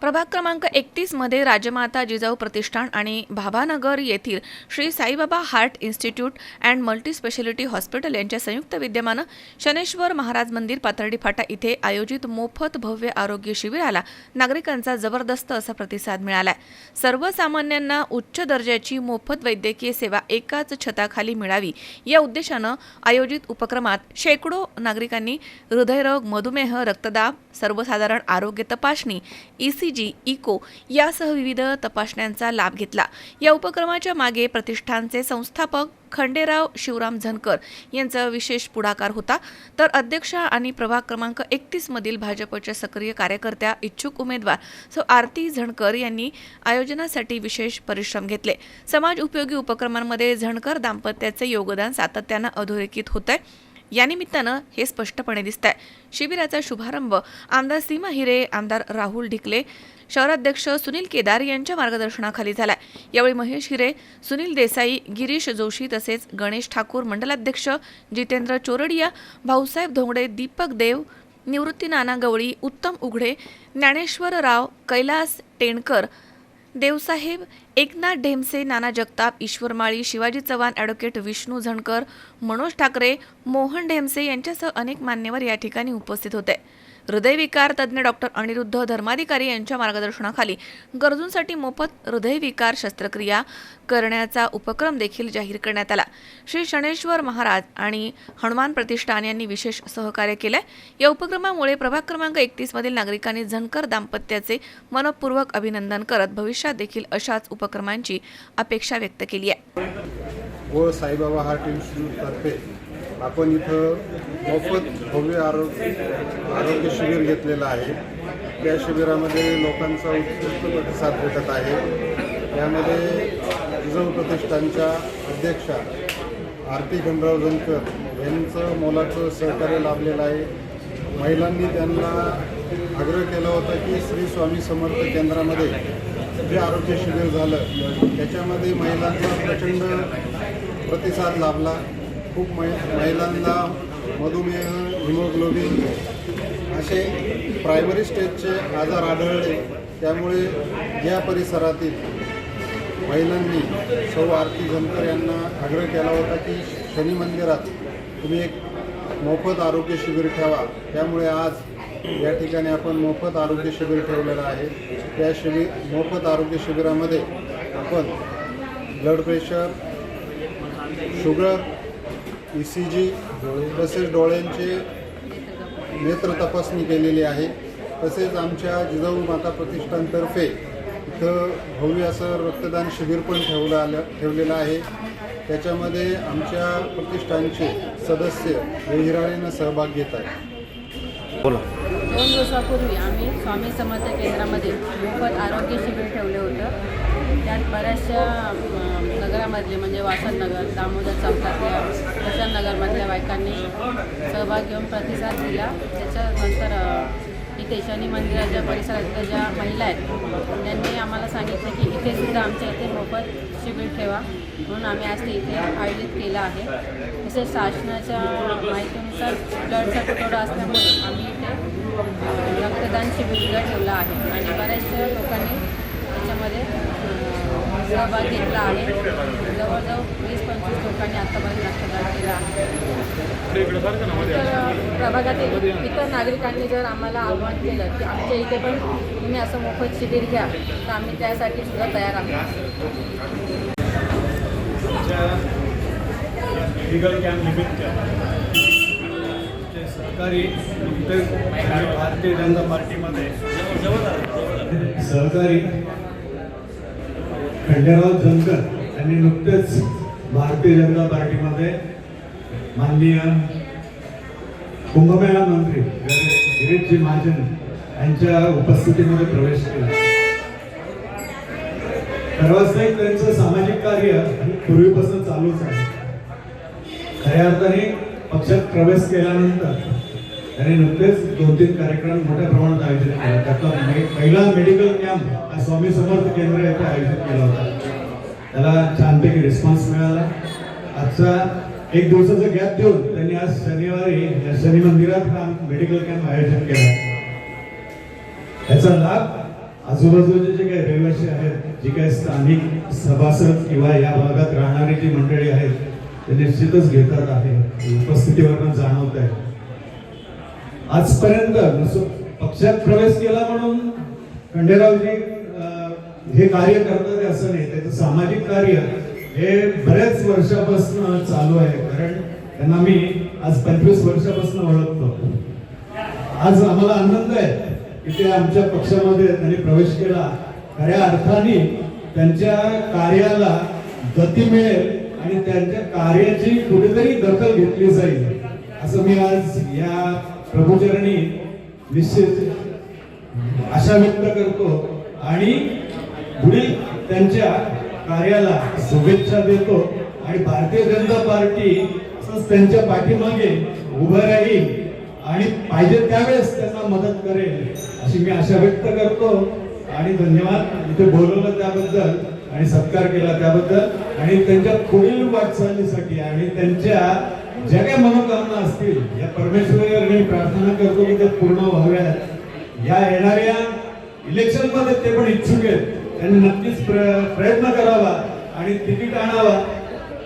प्रभाग क्रमांक एकतीसमध्ये राजमाता जिजाऊ प्रतिष्ठान आणि भाभानगर येथील Shri Saibaba heart institute and multi speciality hospital यांच्या संयुक्त विद्यमानं शनेश्वर महाराज मंदिर पाथर्डी फाटा इथे आयोजित मोफत भव्य आरोग्य शिबिराला नागरिकांचा जबरदस्त असा प्रतिसाद मिळाला सर्वसामान्यांना उच्च दर्जाची मोफत वैद्यकीय सेवा एकाच छताखाली मिळावी या उद्देशानं आयोजित उपक्रमात शेकडो नागरिकांनी हृदयरोग मधुमेह रक्तदाब सर्वसाधारण आरोग्य तपासणी ई जी इको यासह विविध तपासण्यांचा लाभ घेतला. या उपक्रमाच्या मागे प्रतिष्ठानचे संस्थापक खंडेराव शिवराम झनकर यांचा विशेष पुढाकार होता. तर अध्यक्ष आणि प्रभाग क्रमांक एकतीस मधील भाजपच्या सक्रिय कार्यकर्त्या इच्छुक उमेदवार सो आरती झणकर यांनी आयोजनासाठी विशेष परिश्रम घेतले. समाज उपयोगी उपक्रमांमध्ये झणकर दाम्पत्याचे योगदान सातत्यानं अधोरेखित होत आहे या निमित्तानं हे स्पष्टपणे दिसत आहे शिबिराचा शुभारंभ आमदार सीमा हिरे आमदार राहुल ढिकले शहराध्यक्ष सुनील केदार यांच्या मार्गदर्शनाखाली झालाय. यावेळी महेश हिरे सुनील देसाई गिरीश जोशी तसेच गणेश ठाकूर मंडलाध्यक्ष जितेंद्र चोरडिया भाऊसाहेब धोंगडे दीपक देव निवृत्ती नाना गवळी उत्तम उघडे ज्ञानेश्वर राव कैलास टेणकर देवसाहेब एकनाथ ढेमसे नाना जगताप ईश्वर माळी शिवाजी चव्हाण ॲडव्होकेट विष्णू झणकर मनोज ठाकरे मोहन ढेमसे यांच्यासह अनेक मान्यवर या ठिकाणी उपस्थित होते. हृदयविकार तज्ज्ञ डॉक्टर अनिरुद्ध धर्माधिकारी यांच्या मार्गदर्शनाखाली गरजूंसाठी मोफत हृदयविकार शस्त्रक्रिया करण्याचा उपक्रम देखील जाहीर करण्यात आला. श्री शनेश्वर महाराज आणि हनुमान प्रतिष्ठान यांनी विशेष सहकार्य केलंय. या उपक्रमामुळे प्रभाग क्रमांक एकतीस मधील नागरिकांनी झनकर दाम्पत्याचे मनपूर्वक अभिनंदन करत भविष्यात देखील अशाच उपक्रमांची अपेक्षा व्यक्त केली आहे. व साईबाबा हार्ट इन्स्टिट्यूटतर्फे आपण इथं मोफत भव्य आरोग्य आरोग्य शिबिर घेतलेलं आहे. त्या शिबिरामध्ये लोकांचा उत्कृष्ट प्रतिसाद भेटत आहे. यामध्ये जिजाऊ प्रतिष्ठानच्या अध्यक्षा आरती खंडराव जनकर यांचं मोलाचं सहकार्य लाभलेलं आहे. महिलांनी त्यांना आग्रह केला होता की श्री स्वामी समर्थ केंद्रामध्ये जे आरोग्य शिबिर झालं त्याच्यामध्ये महिलांचा प्रचंड प्रतिसाद लाभला. खूप महिलांना मधुमेह हिमोग्लोबिन असे प्रायमरी स्टेजचे आजार आढळले. त्यामुळे या परिसरातील महिलांनी सौ आरती जनकर यांना आग्रह केला होता की शनी मंदिरात तुम्ही एक मोफत आरोग्य शिबिर ठेवा. त्यामुळे आज या ठिकाणी आपण मोफत आरोग्य शिबिर ठेवलेलं आहे. त्या शिबिर मोफत आरोग्य शिबिरामध्ये आपण blood pressure sugar E C G तसेच डोळ्यांचे नेत्र तपासणी केलेली आहे. तसेच आमच्या जिजाऊ माता प्रतिष्ठानतर्फे इथं भव्य असं रक्तदान शिबिर पण ठेवलं आलं ठेवलेलं आहे. त्याच्यामध्ये आमच्या प्रतिष्ठानचे सदस्य हिराळीनं सहभाग घेत आहेत. बोला. दोन दिवसापूर्वी आम्ही स्वामी समर्थ केंद्रामध्ये मोफत आरोग्य शिबिर ठेवलं होतं. त्यात बऱ्याचशा अं, नगरामधले म्हणजे वासननगर दामोदर चौकातल्या नगरमधल्या बायकांनी सहभाग घेऊन प्रतिसाद दिला. त्याच्यानंतर इथे शनी मंदिराच्या परिसरातल्या ज्या महिला आहेत त्यांनी आम्हाला सांगितलं की इथे सुद्धा आमच्या इथे मोफत शिबिर ठेवा. म्हणून आम्ही आज ते इथे आयोजित केलं आहे. तसेच शासनाच्या माहितीनुसार ब्लडचा तुटवडा असल्यामुळे आम्ही इथे रक्तदान शिबिर ठेवलं आहे. आणि बऱ्याच लोकांनी त्याच्यामध्ये अं, सहभाग घेतला आहे. जवळजवळ वीस पंचवीस लोकांनी आत्तापर्यंत रक्तदान केलं आहे. इतर प्रभागातील इतर नागरिकांनी जर आम्हाला आव्हान केलं की आमच्या इथे पण तुम्ही असं मोफत शिबिर घ्या तर आम्ही त्यासाठी सुद्धा तयार आहोत. लिगल कॅम्प निमित्त सहकारी नुकतेच भारतीय जनता पार्टीमध्ये सहकारी खंडेराव जमकर यांनी नुकतेच भारतीय जनता पार्टीमध्ये माननीय कुंभमेळा मंत्री गिरीशजी महाजन यांच्या उपस्थितीमध्ये प्रवेश केला. सर्वांसाठी त्यांचं सामाजिक कार्य पूर्वीपासून चालूच आहे. खऱ्या अर्थाने पक्षात प्रवेश केल्यानंतर त्यांनी नुकतेच दोन तीन कार्यक्रम मोठ्या प्रमाणात आयोजित केला. त्यातला पहिला मेडिकल कॅम्प हा स्वामी समर्थ केंद्र येथे आयोजित केला होता. त्याला छानपैकी रिस्पॉन्स मिळाला. आजचा एक दिवसाचा गॅप देऊन त्यांनी आज शनिवारी या शनी मंदिरात हा मेडिकल कॅम्प आयोजित केला. याचा लाभ आजूबाजूचे जे काही रहिवासी आहेत जे काही स्थानिक सभासद किंवा या भागात राहणारी जी मंडळी आहेत ते निश्चितच घेतात आहे. उपस्थितीवरनं जाणवत आहे. आजपर्यंत पक्षात प्रवेश केला म्हणून खंडेरावजी हे कार्य करतात असं नाही त्याचं सामाजिक कार्य हे बऱ्याच वर्षापासून चालू आहे. कारण त्यांना मी आज पंचवीस वर्षापासून ओळखतो. आज आम्हाला आनंद आहे की ते आमच्या पक्षामध्ये त्यांनी प्रवेश केला. खऱ्या अर्थाने त्यांच्या कार्याला गती मिळेल आणि त्यांच्या कार्याची कुठेतरी दखल घेतली जाईल असं मी आज या प्रभूचरणी निश्चित आशा व्यक्त करतो आणि पुढील त्यांच्या कार्याला शुभेच्छा देतो. आणि भारतीय जनता पार्टी त्यांच्या पाठीमागे उभं राहील आणि पाहिजे त्यावेळेस त्यांना मदत करेल अशी मी आशा व्यक्त करतो. आणि धन्यवाद. इथे बोलवलं त्याबद्दल आणि सत्कार केला त्याबद्दल. आणि त्यांच्या पुढील वाटचालीसाठी आणि त्यांच्या ज्या काही मनोकामना असतील या परमेश्वर मी प्रार्थना करतो की ते पूर्ण व्हाव्यात. या येणाऱ्या इलेक्शनमध्ये ते पण इच्छुक आहेत. त्यांनी नक्कीच प्रयत्न करावा आणि तिकीट आणावा.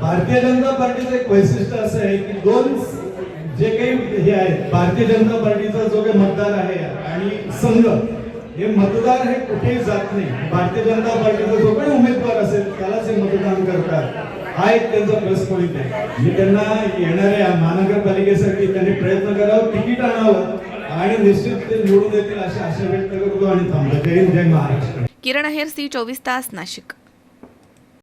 भारतीय जनता पार्टीचं एक वैशिष्ट्य असं आहे की दोन जे काही हे आहेत भारतीय जनता पार्टीचा जो काही मतदार आहे आणि संघ हे मतदार हे कुठेही जात नाही. भारतीय जनता पार्टीचा जो काही उमेदवार असेल त्यालाच हे मतदान करतात. हा एक त्यांचा प्लस पॉईंट आहे. मी त्यांना येणाऱ्या महानगरपालिकेसाठी त्यांनी प्रयत्न करावं तिकीट आणावं आणि निश्चित ते निवडून येतील अशी आशा व्यक्त करतो आणि थांबतो. जय हिंद जय महाराष्ट्र. किरण अहेर सी चोवीस तास नाशिक.